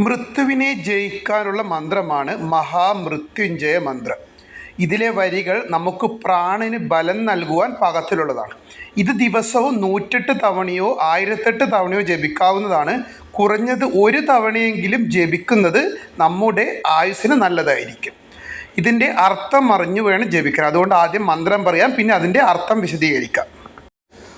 മൃത്യുവിനെ ജയിക്കാനുള്ള മന്ത്രമാണ് മഹാമൃത്യുഞ്ജയ മന്ത്രം. ഇതിലെ വരികൾ നമുക്ക് പ്രാണന് ബലം നൽകുവാൻ പാകത്തിലുള്ളതാണ്. ഇത് ദിവസവും നൂറ്റെട്ട് തവണയോ ആയിരത്തെട്ട് തവണയോ ജപിക്കാവുന്നതാണ്. കുറഞ്ഞത് ഒരു തവണയെങ്കിലും ജപിക്കുന്നത് നമ്മുടെ ആയുസ്സിന് നല്ലതായിരിക്കും. ഇതിന്റെ അർത്ഥം അറിഞ്ഞു വേണം ജപിക്കാൻ. അതുകൊണ്ട് ആദ്യം മന്ത്രം പറയാം പിന്നെ അതിന്റെ അർത്ഥം വിശദീകരിക്കാം.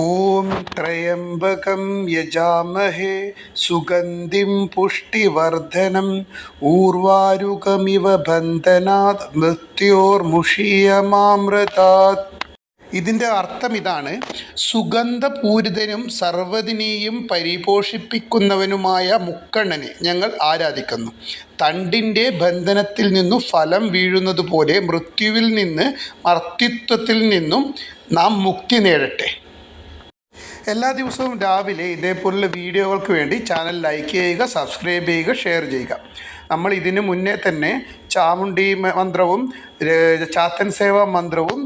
ഓം ത്രയംബകം യജാമഹേ സുഗന്ധിം പുഷ്ടിവർദ്ധനം ഊർവാരുകമിവ ബന്ധനാത് മൃത്യോർമുഷീയമാമൃതാത് ഇതിന്റെ അർത്ഥം ഇതാണ് സുഗന്ധപൂരിതനും സർവതിനെയും പരിപോഷിപ്പിക്കുന്നവനുമായ മുക്കണ്ണനെ ഞങ്ങൾ ആരാധിക്കുന്നു. തണ്ടിന്റെ ബന്ധനത്തിൽ നിന്നു ഫലം വീഴുന്നത് പോലെ മൃത്യുവിൽ നിന്ന് മർത്തിത്വത്തിൽ നിന്നും നാം മുക്തി നേടട്ടെ. എല്ലാ ദിവസവും രാവിലെ ഇതേപോലുള്ള വീഡിയോകൾക്ക് വേണ്ടി ചാനൽ ലൈക്ക് ചെയ്യുക സബ്സ്ക്രൈബ് ചെയ്യുക ഷെയർ ചെയ്യുക. നമ്മൾ ഇതിനു മുന്നേ തന്നെ ചാമുണ്ടി മന്ത്രവും ചാത്തൻ സേവാ മന്ത്രവും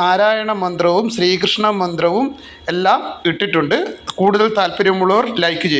നാരായണ മന്ത്രവും ശ്രീകൃഷ്ണ മന്ത്രവും എല്ലാം ഇട്ടിട്ടുണ്ട്. കൂടുതൽ താല്പര്യമുള്ളവർ ലൈക്ക് ചെയ്യുക.